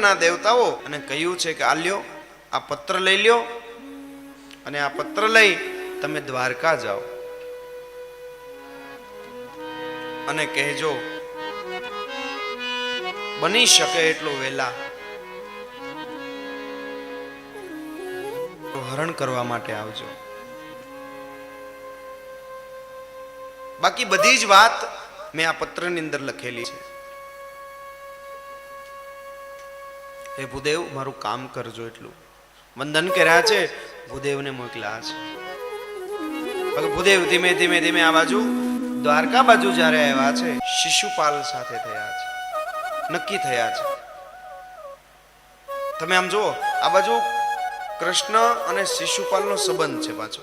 પથ્થરના દેવતાઓ અને કહ્યું છે કે આ લ્યો, આ પત્ર લઈ લ્યો અને આ પત્ર લઈ તમે દ્વારકા જાઓ. અને કહેજો, બની શકે એટલું વહેલા હરણ કરવા માટે આવજો. બાકી બધી જ વાત મેં આ પત્રની અંદર લખેલી છે. હે ભૂદેવ, મારું કામ કરજો એટલું. વંદન કર્યા છે, ભૂદેવને મોકલ્યા છે. ભૂદેવ ધીમે ધીમે ધીમે આ બાજુ, દ્વારકા બાજુ જ્યારે આવ્યા છે, શિશુપાલ સાથે થયા છે. નક્કી થયા છે. તમે આમ જુઓ, આ બાજુ કૃષ્ણ અને શિશુપાલનો સંબંધ છે પાછો.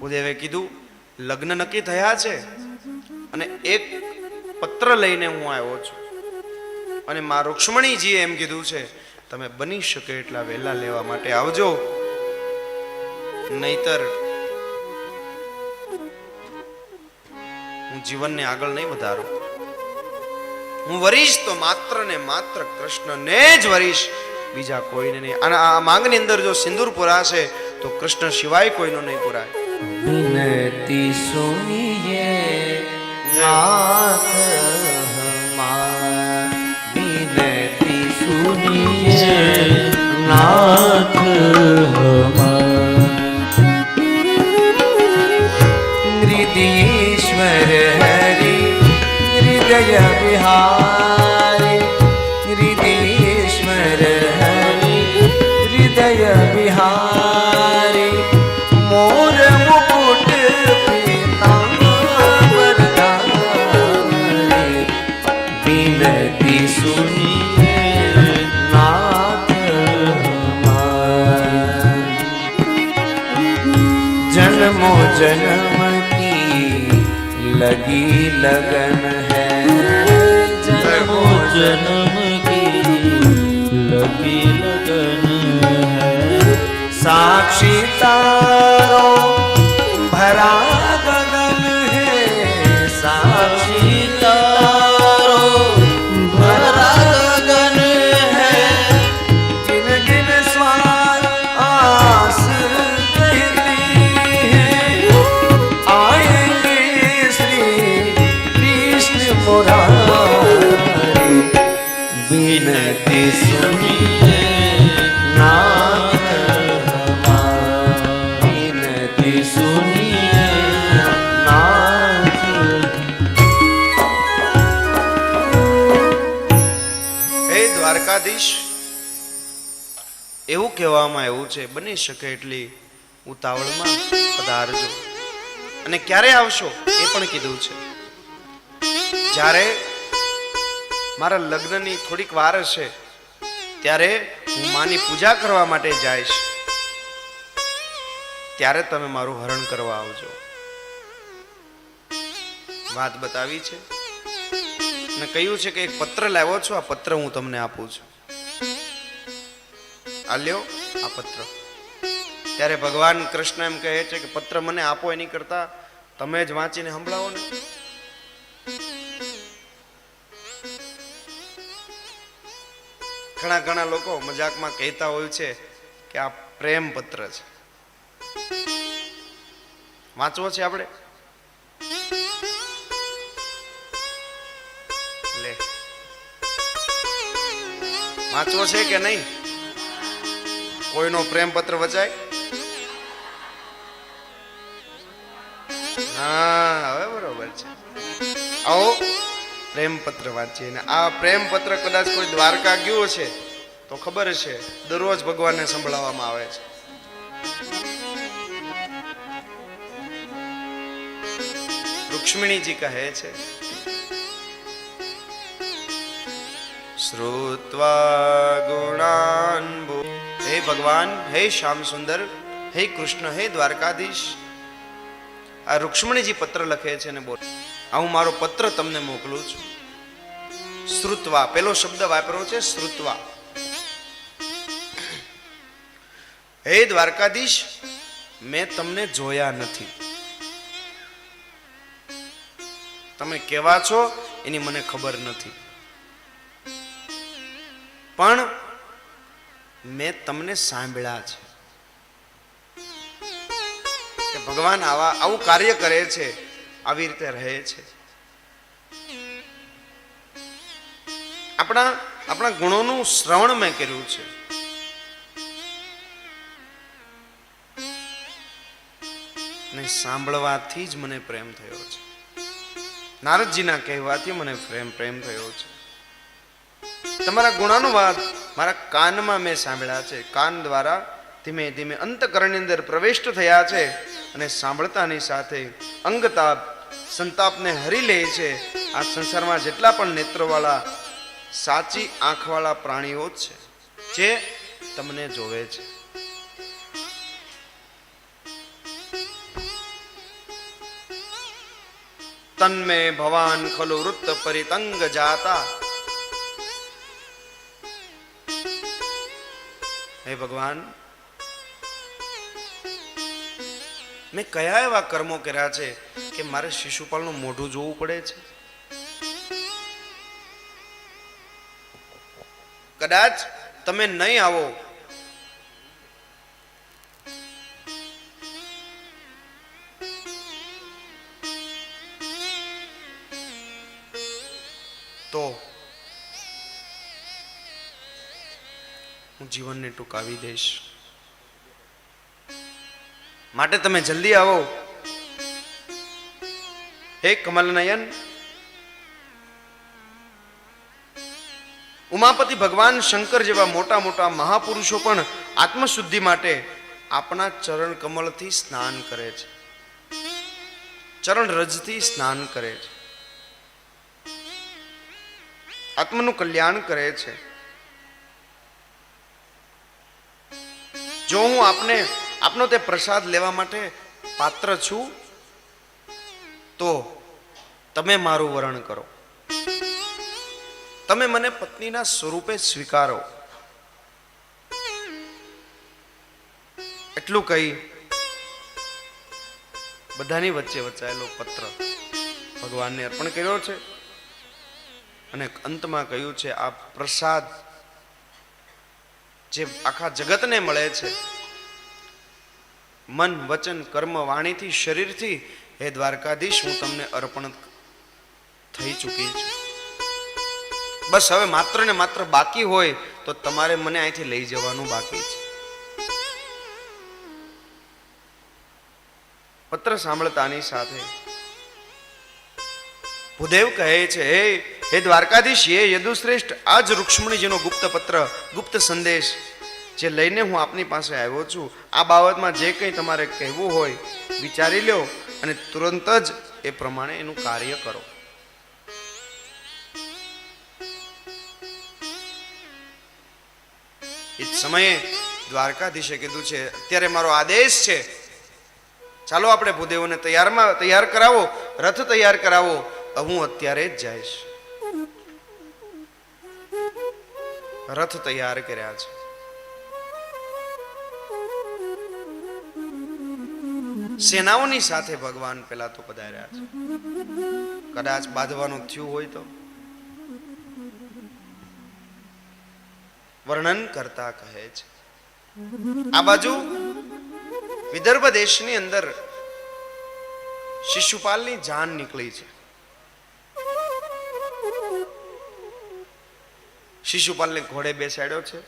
ભૂદેવે કીધું લગ્ન નક્કી થયા છે અને એક પત્ર લઈને હું આવ્યો છું. અને મા રૂક્ષ્મણીજીએ એમ કીધું છે, તમે બની શકે એટલા વહેલા લેવા માટે આવજો. નહીતર હું જીવનને આગળ નહીં વધારું. હું વરીશ તો માત્ર ને માત્ર કૃષ્ણને જ વરીશ. બીજા કોઈને નહીં. અને આ માંગની અંદર જો સિંદૂર પુરાશે, તો કૃષ્ણ સિવાય કોઈનો નહીં પુરાય. વિનતી સુનિયે નાથ હમાર વિનતી સુનિયે નાથ હમાર હૃદયેશ્વર जन्मों जन्म की लगी लगन है जन्मों जन्म की लगी लगन है साक्षी तारो દ્વારકાધીશ એવું કહેવામાં આવ્યું છે, બની શકે એટલી ઉતાવળમાં પધારજો. અને ક્યારે આવશો એ પણ કીધું છે. જ્યારે મારા લગ્નની થોડીક વાર હશે, ત્યારે હું માની પૂજા કરવા માટે જઈશ. ત્યારે તમે મારું હરણ કરવા આવજો. વાત બતાવી છે? અને કહ્યું છે કે એક પત્ર લાવ્યો છો, આ પત્ર હું તમને આપું છું. આ લ્યો, આ પત્ર. ત્યારે ભગવાન કૃષ્ણ એમ કહે છે કે પત્ર મને આપો એની કરતા તમે જ વાંચીને સંભળાવો ને. ઘણા ઘણા લોકો મજાકમાં કહેતા હોય છે કે આ પ્રેમ પત્ર છે. વાંચવો છે આપણે? વાંચવો છે કે નહીં? કોઈનો પ્રેમ પત્ર વચાય? હા, હવે બરોબર છે. આવો, પ્રેમ પત્ર વાંચીએ ને આ પ્રેમ પત્ર કદાચ કોઈ દ્વારકા ગયો છે, તો ખબર છે, દરરોજ ભગવાનને સંભળાવવામાં આવે છે. રૂક્ષ્મણીજી કહે છે શ્રુત્વા ગુણાન હે ભગવાન હે શ્યામ સુંદર હે કૃષ્ણ હે દ્વારકાધીશ આ રૂક્ષ્મણીજી પત્ર લખે છે ને બોલ, આ હું મારો પત્ર તમને મોકલું છું. શ્રુત્વા. પેલો શબ્દ વાપર્યો છે, શ્રુત્વા. હે દ્વારકાધીશ, મેં તમને જોયા નથી. તમે કેવા છો? એની મને ખબર નથી. પણ મેં તમને સાંભળ્યા છે. કે ભગવાન આવા, આવું કાર્ય કરે છે, આવી રીતે રહે છે. આપણા આપણા ગુણોનું શ્રવણ મેં કર્યું છે. ને સાંભળવાથી જ મને પ્રેમ થયો છે. નારદજીના કહેવાથી મને પ્રેમ પ્રેમ થયો છે. તમારા ગુણાનુવાદ મારા કાનમાં મેં સાંભળ્યા છે. કાન દ્વારા ધીમે ધીમે અંતકરણની અંદર પ્રવિષ્ટ થયા છે અને સાંભળતાની સાથે અંગતાપ, સંતાપને હરી લે છે. આ સંસારમાં જેટલા પણ નેત્રવાળા, સાચી આંખવાળા પ્રાણીઓ જ છે, જે તમને જોવે છે. તન્મે ભવાન ખલુ વૃત્ત પરિતંગ જાતા. હે ભગવાન, મેં કયા એવા કર્મો કર્યા છે કે મારે શિશુપાલનું મોઢું જોવું પડે છે? કદાચ તમે નહીં આવો ટૂંકાવી દઈશ. માટે તમે જલ્દી આવો. હે કમલનયન. ઉમાપતિ ભગવાન શંકર જેવા મોટા મોટા મહાપુરુષો પણ આત્મશુદ્ધિ માટે આપણા ચરણ કમળથી સ્નાન કરે છે. ચરણ રજથી સ્નાન કરે છે. આત્મનું કલ્યાણ કરે છે. જો હું આપને આપનો તે પ્રસાદ લેવા માટે પાત્ર છું, તો તમે મારું વરણ કરો. તમે મને પત્નીના સ્વરૂપે સ્વીકારો. એટલું કહી બધાની વચ્ચે વચાયેલો પત્ર ભગવાનને અર્પણ કર્યો છે અને અંતમાં કહ્યું છે, આ પ્રસાદ જે આખા જગતને મળે છે. મન, વચન, કર્મ, વાણીથી, શરીરથી, હે દ્વારકાધીશ, હું તમને અર્પણ થઈ ચૂકી છું. બસ હવે માત્ર ને માત્ર બાકી હોય તો તમારે મને અહીંથી લઈ જવાનું બાકી છે. પત્ર સાંભળતાની સાથે ભૂદેવ કહે છે, હે હે દ્વારકાધીશ હે યદુશ્રેષ્ઠ આ જ રૂક્ષ્મણીજીનો ગુપ્ત પત્ર ગુપ્ત સંદેશ, જે લઈને હું આપની પાસે આવ્યો છું, આ બાબતમાં જે કંઈ તમારે કહેવું હોય, વિચારી લ્યો અને તુરંત જ એ પ્રમાણે એનું કાર્ય કરો. એ સમયે દ્વારકાધીશે કીધું છે, અત્યારે મારો આદેશ છે. ચાલો આપણે ભૂદેવોને તૈયારમાં, તૈયાર કરાવો, રથ તૈયાર કરાવો હું અત્યારે જ જઈશ. રથ તૈયાર કર્યા છે. સેનાઓની સાથે ભગવાન પેલા તો પધાર્યા છે. કદાચ બાંધવાનું થયું હોય તો. વર્ણન કરતા કહે છે. આ બાજુ વિદર્ભ દેશની અંદર શિશુપાલની જાન નીકળી છે. શિશુપાલને ઘોડે બેસાડ્યો છે.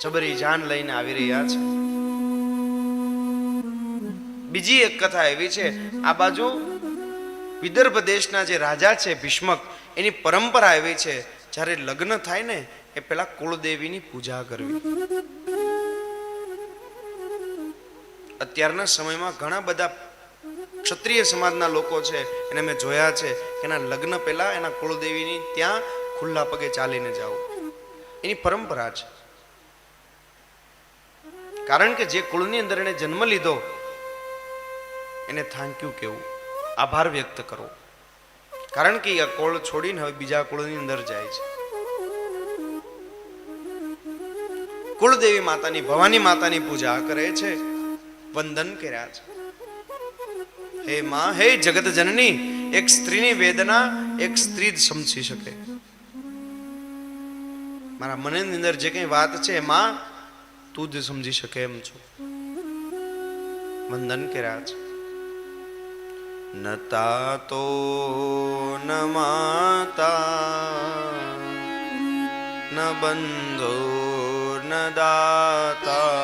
જબરી જાન લઈને આવી રહ્યા છે. બીજી એક કથા એવી છે, આ બાજુ વિદર્ભ દેશના જે રાજા છે ભીષ્મક, એની પરંપરા એવી છે, જ્યારે લગ્ન થાય ને, એ પેલા કુળદેવીની પૂજા કરવી. અત્યારના સમયમાં ઘણા બધા ક્ષત્રિય સમાજના લોકો છે, એને મેં જોયા છે એના લગ્ન પહેલાં એના કુળદેવીની ત્યાં ખુલ્લા પગે ચાલીને જવું એની પરંપરા છે. કારણ કે જે કુળની અંદર એને જન્મ લીધો, એને થેન્ક યુ કેવું આભાર વ્યક્ત કરવો. કારણ કે આ કુળ છોડીને હવે બીજા કુળની અંદર જાય છે. કુળદેવી માતાની ભવાની માતાની પૂજા કરે છે, વંદન કર્યા છે. હે માં, હે જગત જનની, એક સ્ત્રીની વેદના એક સ્ત્રી જ સમજી શકે. મારા મનની અંદર જે કઈ વાત છે એમાં તું જ સમજી શકે એમ છું. વંદન કર્યા છે. ન તાતો ન માતા, ન બંધો ન દાતા,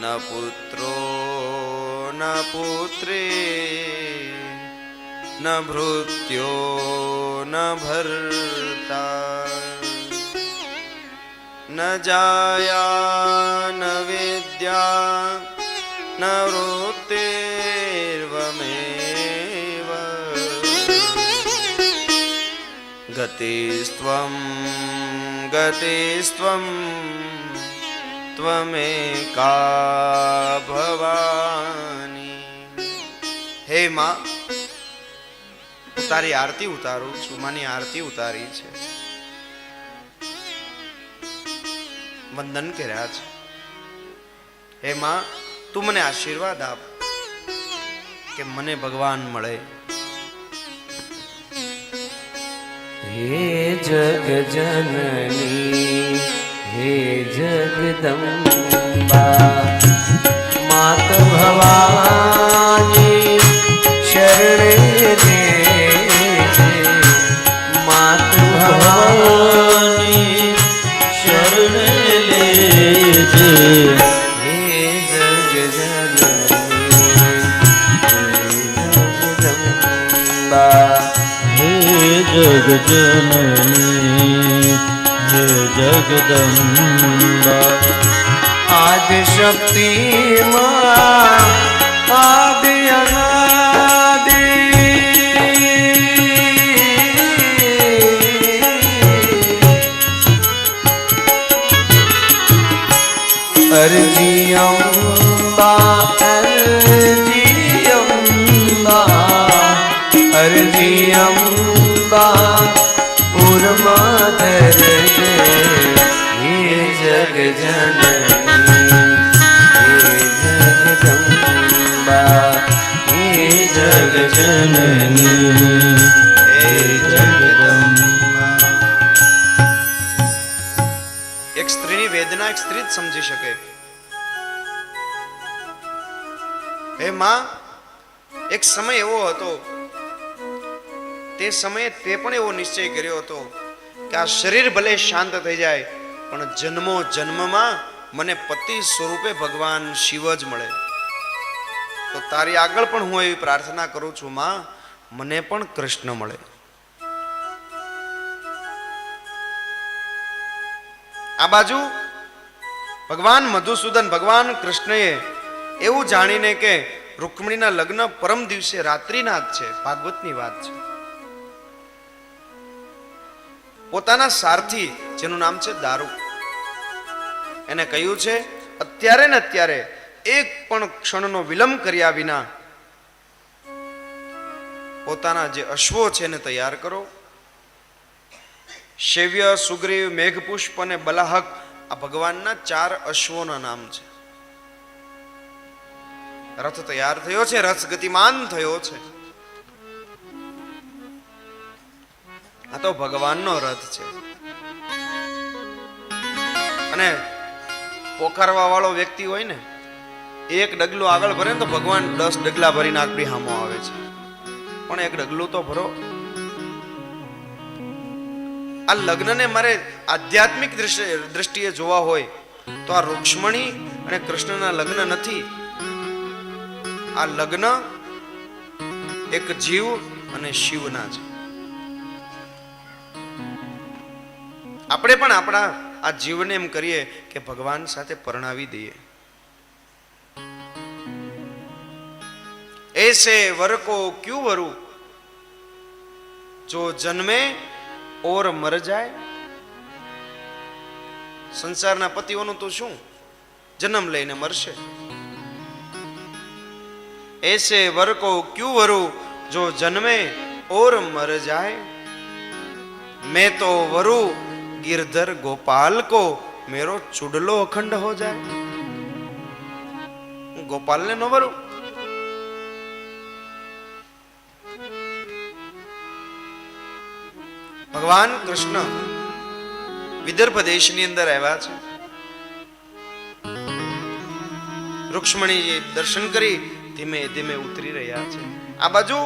ન પુત્રો ન પુત્રી, ન ભૃત્યો ન ભરતા. ન જાયા, ન વિદ્યા, ન વૃત્તિર્વમેવ. ગતિસ્ત્વં ગતિસ્ત્વં ત્વમેકા ભવાની હે માં આરતી ઉતારું છું માની આરતી ઉતારી છે. વંદન કર્યા છે. હે માં તું મને આશીર્વાદ આપ કે મને ભગવાન મળે. હે જગ જનની, હે જગદંબા, માત ભવાની શરણે રે માત ભવાની શરણ જગદંબા હે જગજનની. હે જગદંબા. આદિ શક્તિ જગ એક સ્ત્રીની વેદના એક સ્ત્રી જ સમજી શકે. હે માં, એક સમય એવો હતો, તે સમયે તે પણ એવો નિશ્ચય કર્યો હતો કે આ શરીર ભલે શાંત થઈ જાય, પણ જન્મો જન્મમાં મને પતિ સ્વરૂપે ભગવાન શિવ જ મળે. તો તારી આગળ પણ હું એવી પ્રાર્થના કરું છું, માં, મને પણ કૃષ્ણ મળે. આ બાજુ ભગવાન મધુસૂદન ભગવાન કૃષ્ણએ એવું જાણીને કે રૂકમણીના લગ્ન પરમ દિવસે રાત્રિના જ છે, ભાગવતની વાત છે. પોતાના સારથી, જેનું નામ છે દારૂ. એને કહ્યું છે, અત્યારે ને અત્યારે એક પણ ક્ષણનો વિલંબ કર્યા વિના પોતાના જે અશ્વો છે એને તૈયાર કરો. શૈવ્ય, સુગ્રીવ, મેઘપુષ્પ અને બલાહક આ ભગવાનના ચાર અશ્વોના નામ છે. રથ તૈયાર થયો છે, રથ ગતિમાન થયો છે. આ તો ભગવાનનો રથ છે. અને પોકારવા વાળો વ્યક્તિ હોય ને એક ડગલું આગળ ભરે ને તો ભગવાન દસ ડગલા ભરીને આપણી હામો આવે છે. પણ એક ડગલું તો ભરો. આ લગ્નને મારે આધ્યાત્મિક દ્રષ્ટિ- દ્રષ્ટિએ જોવા હોય તો આ રૂક્ષ્મણી અને કૃષ્ણના લગ્ન નથી. આ લગ્ન એક જીવ અને શિવના છે. આપણે પણ આપણા આ જીવને એમ કરીએ કે ભગવાન સાથે પરણાવી દઈએ. એસે વર કો ક્યુ વરુ જો જન્મે ઓર મર જાય સંસારના પતિઓનું તો શું જન્મ લઈને મરશે એસે વર કો ક્યુ વરુ જો જન્મે ઓર મર જાય मैं तो वरु गिरधर गोपाल को मेरो चुडलो अखंड हो जाए ગોપાલને ન વરું ભગવાન કૃષ્ણ વિદર્ભ દેશની અંદર આવ્યા છે. રૂક્ષ્મણીજી દર્શન કરી ધીમે ધીમે ઉતરી રહ્યા છે. આ બાજુ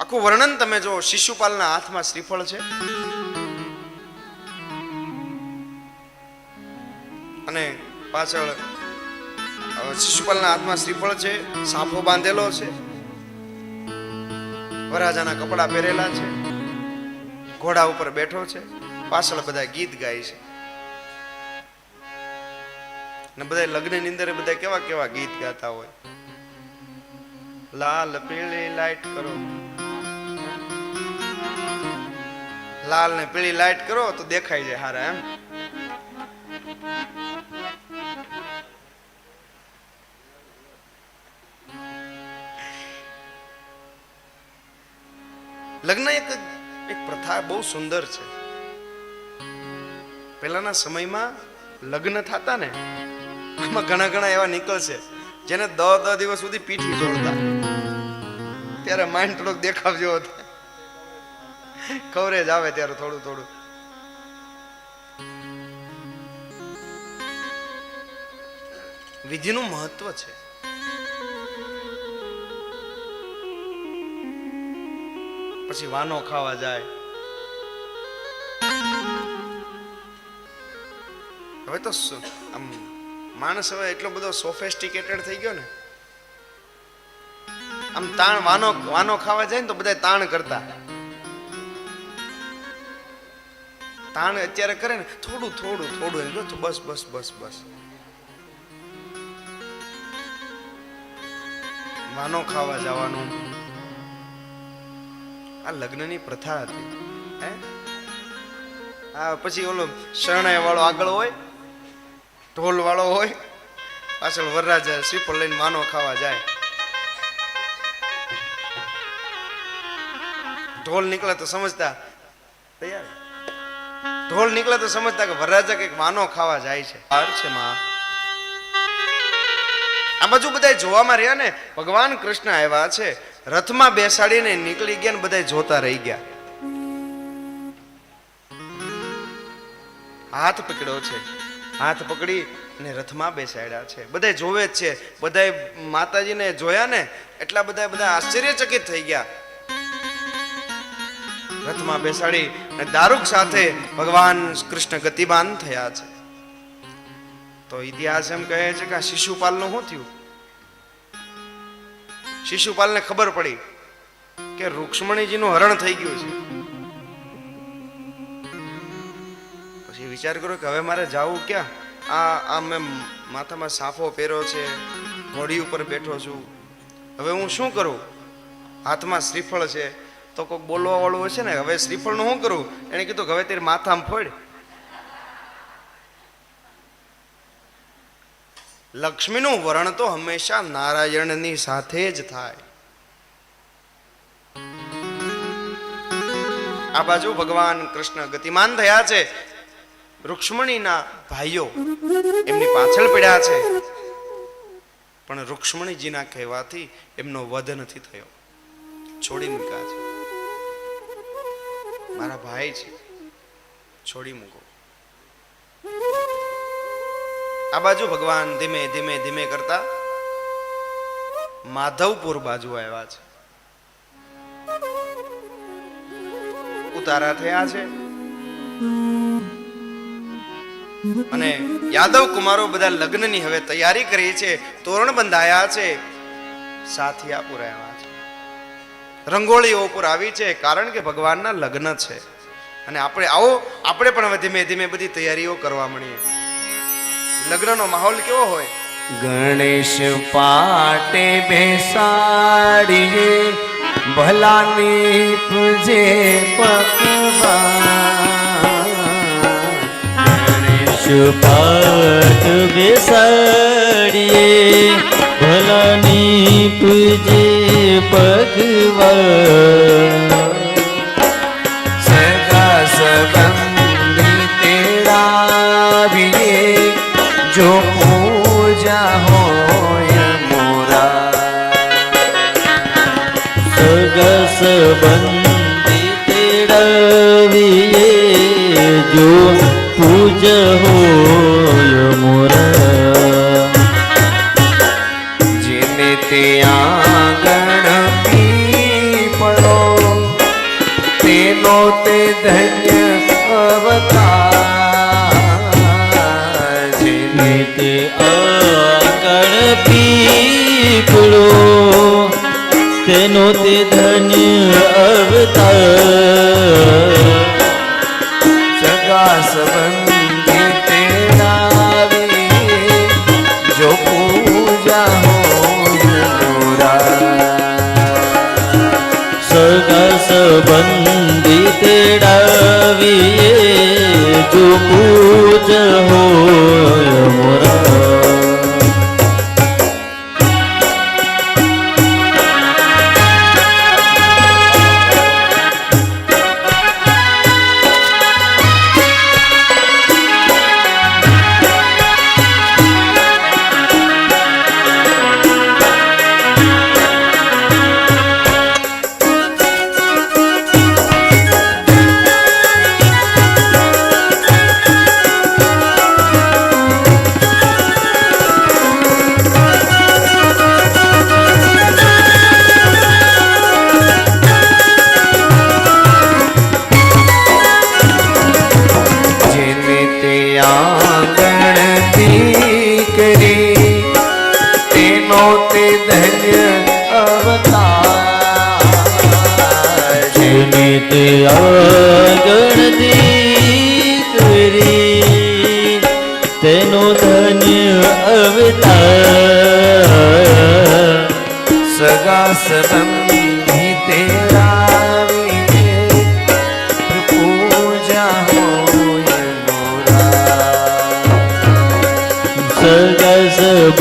આખું વર્ણન તમે જો શિશુપાલના હાથમાં શ્રીફળ છે. અને પાછળ શિશુપાલના હાથમાં શ્રીફળ છે, સાફો બાંધેલો છે. વરાજાના કપડા પહેરેલા છે. ઘોડા ઉપર બેઠો છે, પાછળ બધા ગીત ગાય છે. ને બધા લગ્નની અંદર બધા કેવા કેવા ગીત ગાતા હોય. લાલ પીળી લાઈટ કરો. લાલ ને પીળી લાઈટ કરો તો દેખાય જાય હારા એમ. લગ્ન એક એક પ્રથા બહુ સુંદર છે. પહેલાના સમયમાં લગ્ન થતા ને, આમાં ઘણા ઘણા એવા નીકળશે, જેને દ દ દિવસ સુધી પીઠી જોડતા ત્યારે માઇન્ડ થોડોક દેખાવ જેવો કવરેજ આવે ત્યારે થોડું થોડું. વિધિનું મહત્વ છે. પછી વાનો ખાવા જાય. હવે તો આમ માણસ હવે એટલો બધો સોફેસ્ટિકેટેડ થઈ ગયો ને. આમ તાણ વાનો વાનો ખાવા જાય ને તો બધા તાણ કરતા. તાણ અત્યારે કરે ને, થોડું થોડું થોડું એમ તો બસ બસ બસ બસ. વાનો ખાવા જવાનું. આ લગ્નની પ્રથા હતી. હા? પછી ઓલો શરણાઈ વાળો આગળ હોય ઢોલ વાળો હોય, પાછળ વરરાજા શ્રીફળ લઈને માનો ખાવા જાય. ઢોલ નીકળે તો સમજતા, તૈયાર? ઢોલ નીકળે તો સમજતા કે વરરાજા કંઈક માનો ખાવા જાય છે. બાર છે માં. આ બાજુ બધા જોવામાં રહ્યા ને, ભગવાન કૃષ્ણ આવ્યા છે. રથમાં બેસાડીને નીકળી ગયા ને બધા જોતા રહી ગયા. હાથ પકડ્યો છે. હાથ પકડી અને રથમાં બેસાડ્યા છે. બધા જોવે જ છે. બધા માતાજીને જોયા ને એટલા બધા બધા આશ્ચર્યચકિત થઈ ગયા. રથમાં બેસાડી અને દારૂક સાથે ભગવાન કૃષ્ણ ગતિમાન થયા છે. તો ઇતિહાસ એમ કહે છે કે આ શિશુપાલનું શું થયું? શિશુપાલને ખબર પડી કે રૂક્ષ્મણીજીનું હરણ થઈ ગયું છે. પછી વિચાર કરો કે હવે મારે જાવું ક્યાં? આ આ મેં માથામાં સાફો પહેર્યો છે, ઘોડી ઉપર બેઠો છું. હવે હું શું કરું? હાથમાં શ્રીફળ છે. તો કોઈક બોલવા વાળું હશે ને, હવે શ્રીફળનું શું કરું? એને કીધું કે હવે તારી માથામાં ફોડ. લક્ષ્મીનું વરણ તો હંમેશા નારાયણની સાથે જ થાય. આ બાજુ ભગવાન કૃષ્ણ ગતિમાન થયા છે. રૂક્ષ્મણીના ભાઈઓ એમની પાછળ પડ્યા છે. પણ રૂક્ષ્મણીજીના કહેવાથી એમનો વધ નથી થયો. છોડી મૂક્યા છે. મારા ભાઈ છે. છોડી મૂકો. આ બાજુ ભગવાન ધીમે ધીમે ધીમે કરતા માધવપુર બાજુ આવ્યા છે. ઉતારા થયા છે. અને યાદવ કુમારો બધા લગ્નની હવે તૈયારી કરી છે, તોરણ બંધાયા છે. સાથિયા પુરાયા છે. રંગોળીઓ ઉપર આવી છે, કારણ કે ભગવાનના લગ્ન છે. અને આપણે આવો, આપણે પણ હવે ધીમે ધીમે બધી તૈયારીઓ કરવા મળીએ લગ્નનો માહોલ કેવો હોય? ગણેશ પાટે બેસાડીએ, ભલાની પૂજે પકવાન. ગણેશ પાટ બેસાડીએ, ભલાની પૂજે ભગવાન સગા સંબંધી તેડાવીએ જો પૂજા હોય તેનો તે ધન્ય અવતાર. સગા સંબંધી તેના જો પૂજા સગા સંબંધી તેડાવીએ જો પૂજ હોય મોરા.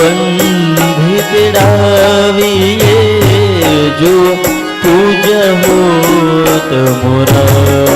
બંધી પીડાવીએ જો તુજ હોત મોરા